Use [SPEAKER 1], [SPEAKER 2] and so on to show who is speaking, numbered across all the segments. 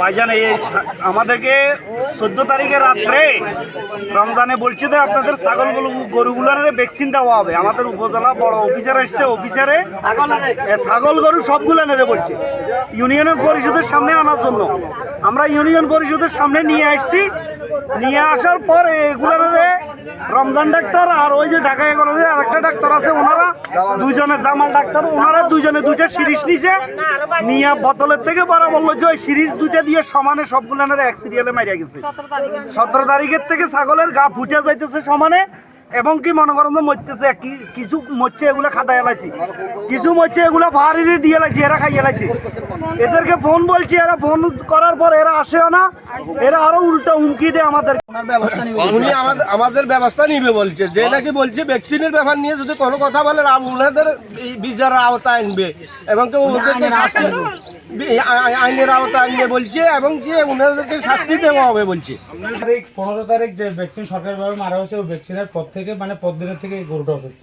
[SPEAKER 1] ভাইজান, এই আমাদেরকে চোদ্দ তারিখে রাত্রে রমজানে বলছে যে আপনাদের ছাগলগুলো গরুগুলোর ভ্যাকসিন দেওয়া হবে। আমাদের উপজেলা বড় অফিসার এসছে অফিসারে ছাগল গরু সবগুলো নেবে বলছে। ইউনিয়নের পরিষদের সামনে আনার জন্য। আমরা ইউনিয়ন পরিষদের সামনে নিয়ে আসছি। নিয়ে আসার পর এগুলোর রমজান ডাক্তার আর ওই যে ঢাকা কলেজে আরেকটা ডাক্তার আছে ওনারা দুজনে জামাল ডাক্তার ওনারা দুজনে দুইটা সিরিজ নিছে নিয়ে বোতলের থেকে বড় বলল যে ওই সিরিজ দুইটা দিয়ে সমানে সবগুলো এক সিরিয়ালে মারিয়া গেছে। সতেরো তারিখের থেকে ছাগলের গা ফুটে যাইতেছে সমানে এবং কি মনে করেন মরতেছে কি- কিছু মরছে এগুলো খাতা এলাইছি কিছু মরছে এগুলো ভারী দিয়ে এলাইছি এরা খাই এলাইছি এদেরকে ফোন বলছি এরা ফোন করার পর এরা আসেও না এরা আরও উল্টা হুমকি দেয় আমাদের।
[SPEAKER 2] উনি আমাদের আমাদের ব্যবস্থা নিবে বলছে। যে নাকি বলছে ভ্যাকসিনের ব্যাপার নিয়ে যদি কোনো কথা বলে আম- উনাদের এই বিচার আওতায় আনবে। এবং কেউ আইনের আওতায় আনবে বলছে এবং যে উনাদেরকে শাস্তি দেওয়া হবে বলছে।
[SPEAKER 3] তারিখ পনেরো তারিখ যে ভ্যাকসিন সরকারিভাবে মারা হয়েছে, ওই ভ্যাকসিনের পর থেকে মানে পর দিনের থেকে গরুটা অসুস্থ।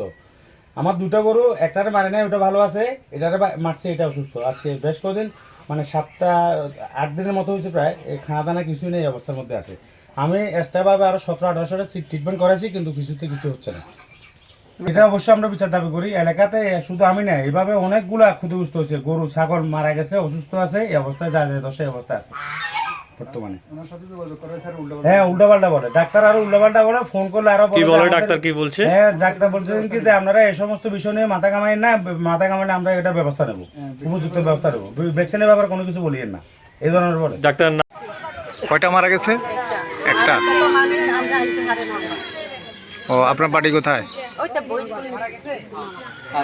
[SPEAKER 3] আমার দুটো গরু, একটারে মারে নাই, ওটা ভালো আছে, এটারে মারছে, এটা অসুস্থ। আজকে বেশ কদিন মানে সাতটা, আট দিনের মতো হয়েছে প্রায় খানা দানা কিছুই নেই অবস্থার মধ্যে আছে। আমি এক্সট্রাভাবে আরও সতেরো আঠারোশোটা ট্রিটমেন্ট করেছি, কিন্তু কিছুতে কিছু হচ্ছে না। এটা অবশ্যই আমরা বিচার দাবি করি। এলাকাতে শুধু আমি না এইভাবে অনেকগুলা ক্ষতিগ্রস্ত হচ্ছে গরু ছাগল মারা গেছে অসুস্থ আছে এই অবস্থায় যা যায় দশে অবস্থা আছে। বর্তমানে। হ্যাঁ উল্টাপাল্টা বলে। ডাক্তার আরও উল্টাপাল্টা বলে ফোন করলে আরও
[SPEAKER 4] কি বলে ডাক্তার কি বলছে?
[SPEAKER 3] হ্যাঁ ডাক্তার বলছেন কি যে আপনারা এই সমস্ত বিষয় নিয়ে মাথা কামাই না মাথা কামাইলে আমরা এটা ব্যবস্থা নেব। উপযুক্ত ব্যবস্থা নেব। ভ্যাকসিনের ব্যাপারে কোনো কিছু বলিয়েন না। এই ধরনের বলে।
[SPEAKER 4] ডাক্তার
[SPEAKER 5] কয়টা মারা গেছে? একটা। ও আপনার বাড়ি কোথায়?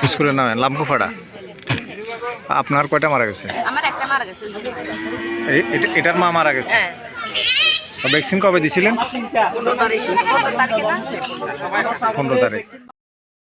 [SPEAKER 5] স্কুলের নামে লাম্পুফাড়া আপনার কয়টা মারা গেছে? এটার মা মারা গেছে?
[SPEAKER 6] হ্যাঁ।
[SPEAKER 5] ভ্যাকসিন কবে দিছিলেন?
[SPEAKER 6] কত তারিখে না?
[SPEAKER 5] পনেরো তারিখ।